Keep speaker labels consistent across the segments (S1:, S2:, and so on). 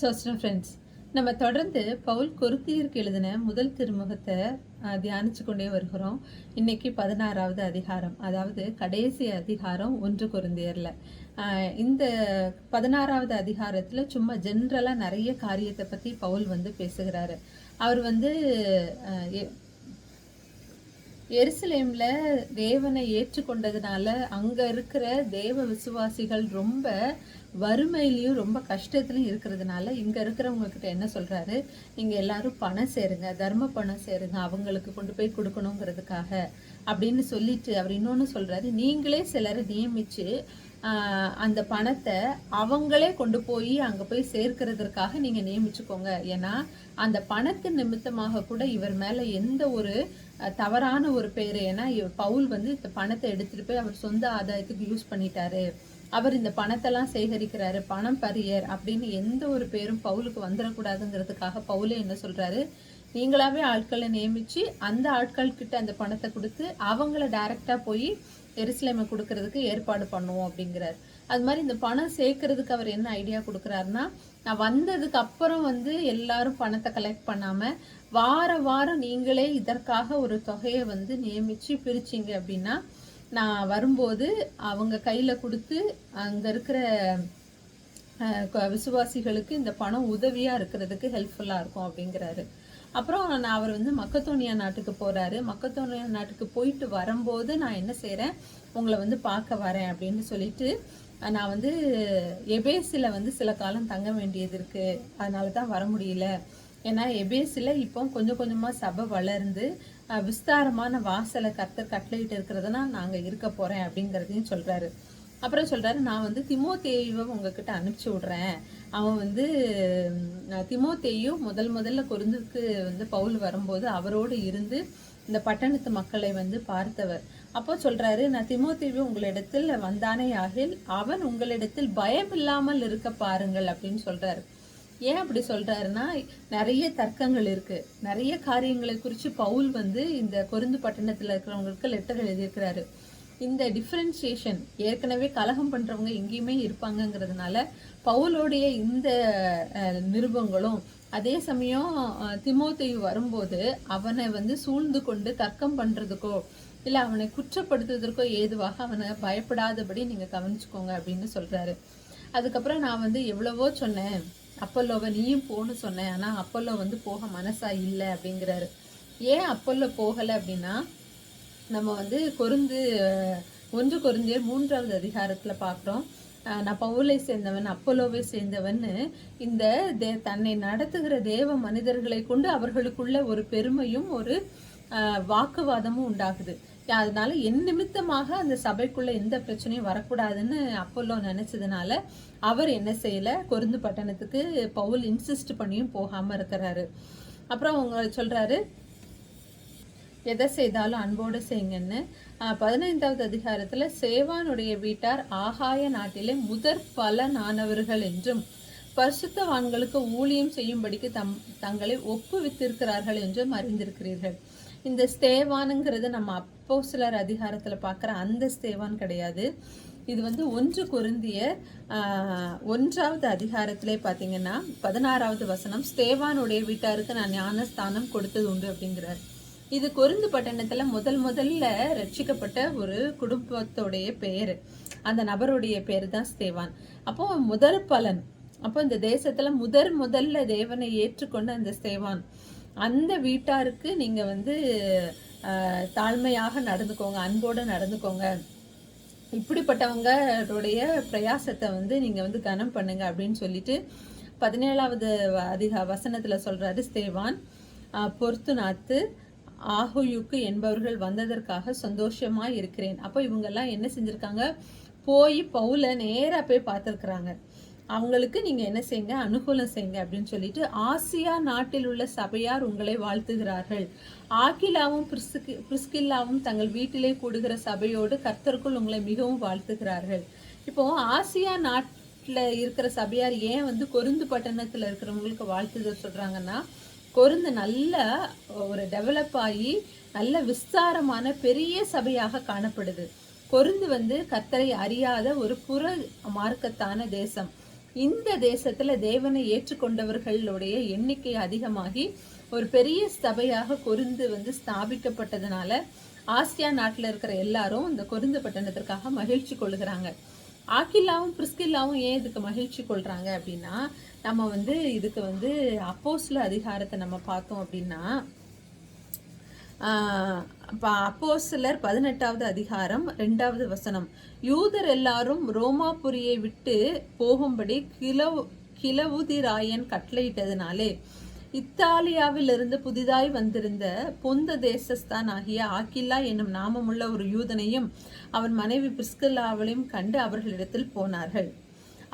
S1: சோஸ்டம் friends நம்ம தொடர்ந்து பவுல் கொருத்தியருக்கு எழுதின முதல் திருமுகத்தை தியானிச்சு கொண்டே வருகிறோம். இன்னைக்கு பதினாறாவது அதிகாரம் அதாவது கடைசி அதிகாரம் ஒன்று குருந்தியரில். இந்த பதினாறாவது அதிகாரத்தில் சும்மா ஜென்ரலாக நிறைய காரியத்தை பற்றி பவுல் வந்து பேசுகிறாரு. அவர் வந்து எ- எருசலேம்ல தேவனை ஏற்றுக்கொண்டதுனால அங்க இருக்கிற தேவ விசுவாசிகள் ரொம்ப வறுமையிலையும் ரொம்ப கஷ்டத்துலையும் இருக்கிறதுனால இங்க இருக்கிறவங்க கிட்ட என்ன சொல்றாரு? நீங்க எல்லாரும் பணம் சேருங்க தர்ம பணம் சேருங்க அவங்களுக்கு கொண்டு போய் கொடுக்கணுங்கிறதுக்காக அப்படின்னு சொல்லிட்டு அவர் இன்னொன்னு சொல்றாரு. நீங்களே சிலரை நியமிச்சு அந்த பணத்தை அவங்களே கொண்டு போய் அங்கே போய் சேர்க்கிறதுக்காக நீங்கள் நியமிச்சுக்கோங்க. ஏன்னா அந்த பணத்து நிமித்தமாக கூட இவர் மேலே எந்த ஒரு தவறான ஒரு பேர் ஏன்னா பவுல் வந்து இந்த பணத்தை எடுத்துகிட்டு போய் அவர் சொந்த ஆதாயத்துக்கு யூஸ் பண்ணிட்டாரு. அவர் இந்த பணத்தெல்லாம் சேகரிக்கிறாரு பணம் பரியர் அப்படின்னு எந்த ஒரு பேரும் பவுலுக்கு வந்துடக்கூடாதுங்கிறதுக்காக பவுலே என்ன சொல்கிறாரு நீங்களாவே ஆட்களை நியமித்து அந்த ஆட்கள் கிட்ட அந்த பணத்தை கொடுத்து அவங்கள டைரெக்டாக போய் எருசலேமை கொடுக்கறதுக்கு ஏற்பாடு பண்ணுவோம் அப்படிங்கிறார். அது மாதிரி இந்த பணம் சேர்க்கறதுக்கு அவர் என்ன ஐடியா கொடுக்குறாருன்னா நான் வந்ததுக்கு அப்புறம் வந்து எல்லாரும் பணத்தை கலெக்ட் பண்ணாம வார வாரம் நீங்களே இதற்காக ஒரு தொகையை வந்து நியமிச்சு பிரிச்சீங்க அப்படின்னா நான் வரும்போது அவங்க கையில் கொடுத்து அங்கே இருக்கிற விசுவாசிகளுக்கு இந்த பணம் உதவியாக இருக்கிறதுக்கு ஹெல்ப்ஃபுல்லாக இருக்கும் அப்படிங்கிறாரு. அப்புறம் நான் அவர் வந்து மக்கத்தோனியா நாட்டுக்கு போகிறாரு மக்கத்தோனியா நாட்டுக்கு போயிட்டு வரும்போது நான் என்ன செய்கிறேன் உங்களை வந்து பார்க்க வரேன் அப்படின்னு சொல்லிட்டு நான் வந்து எபேஸில் வந்து சில காலம் தங்க வேண்டியது இருக்குது அதனால தான் வர முடியல. ஏன்னா எபேஸில் இப்போ கொஞ்சம் கொஞ்சமாக சபை வளர்ந்து விஸ்தாரமான வாசலை கத்த கட்டளையிட்டு இருக்கிறதுனா நாங்கள் இருக்க போகிறேன் அப்படிங்கிறதையும் சொல்கிறாரு அப்புறம் சொல்கிறாரு நான் வந்து திமோத்தேயுவை உங்ககிட்ட அனுப்பிச்சி விட்றேன். அவன் வந்து உம், திமோத்தேயு முதல் முதல்ல கொருந்துக்கு வந்து பவுல் வரும்போது அவரோடு இருந்து இந்த பட்டணத்து மக்களை வந்து பார்த்தவர். அப்போ சொல்றாரு நான் திமோத்தேயு உங்களிடத்தில் வந்தானே ஆகில் அவன் உங்களிடத்தில் பயம் இல்லாமல் இருக்க பாருங்கள் அப்படின்னு சொல்றாரு. ஏன் அப்படி சொல்றாருன்னா நிறைய தர்க்கங்கள் இருக்கு. நிறைய காரியங்களை குறித்து பவுல் வந்து இந்த கொருந்து பட்டணத்தில் இருக்கிறவங்களுக்கு லெட்டர் எழுதியிருக்கிறாரு. இந்த டிஃப்ரென்சியேஷன் ஏற்கனவே கலகம் பண்ணுறவங்க எங்கேயுமே இருப்பாங்கங்கிறதுனால பவுலோடைய இந்த நிருபங்களும் அதே சமயம் திமோத்தை வரும்போது அவனை வந்து சூழ்ந்து கொண்டு தர்க்கம் பண்ணுறதுக்கோ இல்லை அவனை குற்றப்படுத்துவதற்கோ ஏதுவாக அவனை பயப்படாதபடி நீங்கள் கவனிச்சுக்கோங்க அப்படின்னு சொல்கிறாரு அதுக்கப்புறம் நான் வந்து எவ்வளவோ சொன்னேன். அப்பல்லோவை நீயும் போன்னு சொன்னேன். ஆனால் அப்பல்லோ வந்து போக மனசா இல்லை அப்படிங்கிறாரு. ஏன் அப்பல்லோ போகலை அப்படின்னா நம்ம வந்து கொருந்து ஒன்று குறைஞ்சே மூன்றாவது அதிகாரத்தில் பார்க்குறோம் நான் பவுலை சேர்ந்தவன் அப்போலோவை சேர்ந்தவன்னு. இந்த தே- தன்னை நடத்துகிற தேவ மனிதர்களை கொண்டு அவர்களுக்குள்ள ஒரு பெருமையும் ஒரு வாக்குவாதமும் உண்டாகுது. அதனால என் நிமித்தமாக அந்த சபைக்குள்ள எந்த பிரச்சனையும் வரக்கூடாதுன்னு அப்போலோ நினைச்சதுனால அவர் என்ன செய்யல? கொருந்து பட்டணத்துக்கு பவுல் இன்சிஸ்ட் பண்ணியும் போகாம இருக்கிறாரு. அப்புறம் அவங்க சொல்றாரு எதை செய்தாலும் அன்போடு செய்யுங்கன்னு. பதினைந்தாவது அதிகாரத்தில் சேவானுடைய வீட்டார் ஆகாய நாட்டிலே முதற் பலனானவர்கள் என்றும் பரிசுத்தவான்களுக்கு ஊழியம் செய்யும்படிக்கு தம் தங்களை ஒப்புவித்திருக்கிறார்கள் என்றும் அறிந்திருக்கிறீர்கள். இந்த ஸ்தேவானுங்கிறது நம்ம அப்போ சிலர் அதிகாரத்தில் பார்க்குற அந்த ஸ்தேவான் கிடையாது. இது வந்து ஒன்று குருந்திய ஒன்றாவது அதிகாரத்திலே பார்த்தீங்கன்னா பதினாறாவது வசனம் ஸ்தேவானுடைய வீட்டாருக்கு நான் ஞானஸ்தானம் கொடுத்தது உண்டு அப்படிங்கிறார். இது கொருந்து பட்டணத்தில் முதல் முதல்ல ரட்சிக்கப்பட்ட ஒரு குடும்பத்தோடைய பெயர். அந்த நபருடைய பேர் தான் ஸ்தேவான். அப்போ முதற் பலன். அப்போ இந்த தேசத்தில் முதற் முதல்ல தேவனை ஏற்றுக்கொண்ட அந்த ஸ்தேவான். அந்த வீட்டாருக்கு நீங்கள் வந்து தாழ்மையாக நடந்துக்கோங்க அன்போடு நடந்துக்கோங்க. இப்படிப்பட்டவங்களுடைய பிரயாசத்தை வந்து நீங்கள் வந்து கனம் பண்ணுங்க அப்படின்னு சொல்லிட்டு பதினேழாவது அதிக வசனத்தில் சொல்கிறாரு ஸ்தேவான். பொறுத்து பொர்த்துனாத்து ஆகுயுக்கு என்பவர்கள் வந்ததற்காக சந்தோஷமா இருக்கிறேன். அப்போ இவங்கெல்லாம் என்ன செஞ்சுருக்காங்க? போய் பவுல நேராக போய் பார்த்துருக்குறாங்க. அவங்களுக்கு நீங்கள் என்ன செய்யுங்க? அனுகூலம் செய்யுங்க அப்படின்னு சொல்லிட்டு ஆசியா நாட்டில் உள்ள சபையார் உங்களை வாழ்த்துகிறார்கள். ஆக்கிலாவும் பிரிஸ்கி பிரிஸ்கில்லாவும் தங்கள் வீட்டிலே கூடுகிற சபையோடு கர்த்தருக்குள் உங்களை மிகவும் வாழ்த்துகிறார்கள். இப்போ ஆசியா நாட்டில் இருக்கிற சபையார் ஏன் வந்து கொருந்து பட்டணத்தில் இருக்கிறவங்களுக்கு வாழ்த்துதல் சொல்கிறாங்கன்னா கொருந்து நல்ல ஒரு டெவலப் ஆகி நல்ல விஸ்தாரமான பெரிய சபையாக காணப்படுது. கொருந்து வந்து கத்தரை அறியாத ஒரு புற மார்க்கத்தான தேசம். இந்த தேசத்துல தேவனை ஏற்றுக்கொண்டவர்களுடைய எண்ணிக்கை அதிகமாகி ஒரு பெரிய சபையாக கொருந்து வந்து ஸ்தாபிக்கப்பட்டதுனால ஆசியா நாட்டில் இருக்கிற எல்லாரும் இந்த கொருந்து பட்டணத்திற்காக மகிழ்ச்சி கொள்கிறாங்க ஆக்கில்லாவும் பிரிஸ்கில்லாவும் ஏன் இதுக்கு மகிழ்ச்சி கொள்கிறாங்க அப்படின்னா நம்ம வந்து இதுக்கு வந்து அப்போஸில் அதிகாரத்தை நம்ம பார்த்தோம் அப்படின்னா ஆஹ் அப்ப பதினெட்டாவது அதிகாரம் ரெண்டாவது வசனம். யூதர் எல்லாரும் ரோமாபுரியை விட்டு போகும்படி கிளவு கிளவுதிராயன் கட்டளையிட்டதுனாலே இத்தாலியாவிலிருந்து புதிதாய் வந்திருந்த பொந்த தேசஸ்தான் ஆகிய ஆக்கில்லா என்னும் நாமமுள்ள ஒரு யூதனையும் அவன் மனைவி பிரிஸ்கில்லாவளையும் கண்டு அவர்களிடத்தில் போனார்கள்.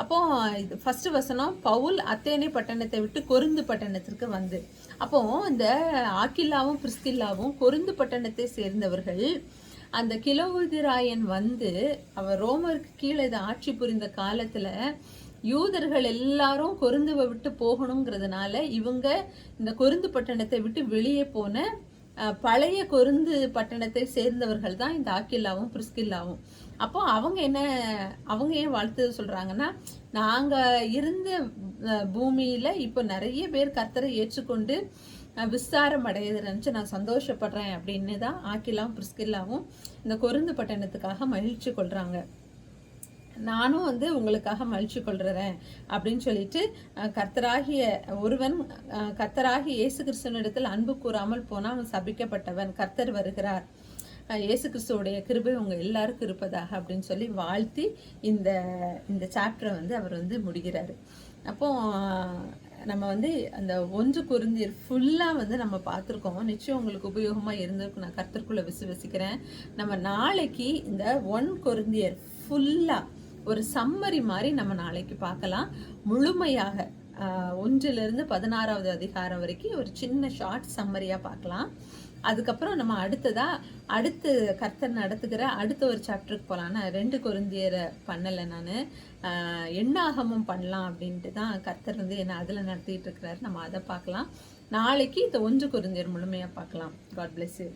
S1: அப்போ இது ஃபஸ்ட்டு வசனம் பவுல் அத்தேனே பட்டணத்தை விட்டு கொருந்து பட்டணத்திற்கு வந்து. அப்போ இந்த ஆக்கில்லாவும் பிரிஸ்கில்லாவும் கொருந்து பட்டணத்தை சேர்ந்தவர்கள் அந்த கிலோதிராயன் வந்து அவர் ரோமருக்கு கீழே இதை ஆட்சி புரிந்த காலத்தில் யூதர்கள் எல்லாரும் கொருந்துவை விட்டு போகணுங்கிறதுனால இவங்க இந்த கொருந்து பட்டணத்தை விட்டு வெளியே போன பழைய கொருந்து பட்டணத்தை சேர்ந்தவர்கள் தான் இந்த ஆக்கில்லாவும் பிரிஸ்கில்லாவும். அப்போ அவங்க என்ன அவங்க ஏன் வாழ்த்து சொல்றாங்கன்னா நாங்க இருந்த பூமியில் பூமியில இப்போ நிறைய பேர் கர்த்தரை ஏற்றுக்கொண்டு விஸ்தாரம் அடையதை நான் சந்தோஷப்படுறேன் அப்படின்னு தான் ஆக்கிலாவும் பிரிஸ்கில்லாவும் இந்த கொருந்து பட்டணத்துக்காக மகிழ்ச்சி கொள்றாங்க. நானும் வந்து உங்களுக்காக மகிழ்ச்சி கொள்றேன் அப்படின்னு சொல்லிட்டு கர்த்தராகிய ஒருவன் கர்த்தராகிய இயேசு கிறிஸ்துவனிடத்தில் அன்பு கூறாமல் போனால் அவன் சபிக்கப்பட்டவன். கர்த்தர் வருகிறார். இயேசு கிறிஸ்துவோடைய கிருபை உங்கள் எல்லாருக்கும் இருப்பதாக அப்படின்னு சொல்லி வாழ்த்தி இந்த இந்த சாப்டரை வந்து அவர் வந்து முடிகிறாரு அப்போ நம்ம வந்து அந்த ஒன்று குருந்தியர் ஃபுல்லாக வந்து நம்ம பார்த்துருக்கோம். நிச்சயம் உங்களுக்கு உபயோகமாக இருந்திருக்கும். நான் கர்த்தருக்குள்ளே விசுவசிக்கிறேன். நம்ம நாளைக்கு இந்த ஒன் கொருந்தியர் ஃபுல்லாக ஒரு சம்மரி மாதிரி நம்ம நாளைக்கு பார்க்கலாம். முழுமையாக ஒன்றிலிருந்து பதினாறாவது அதிகாரம் வரைக்கும் ஒரு சின்ன ஷார்ட் சம்மரியாக பார்க்கலாம். அதுக்கப்புறம் நம்ம அடுத்ததா அடுத்து கர்த்தர் நடத்துகிற அடுத்த ஒரு சாப்டருக்கு போகலாம் நான் ரெண்டு கொருந்தியரை பண்ணலை நான். எண்ணாகமும் பண்ணலாம் அப்படின்ட்டு தான் கர்த்தர் வந்து என்னை அதில் நடத்திட்டு இருக்கிறாரு. நம்ம அதை பார்க்கலாம். நாளைக்கு இந்த ஒன்று கொருந்தியர் முழுமையாக பார்க்கலாம். God bless you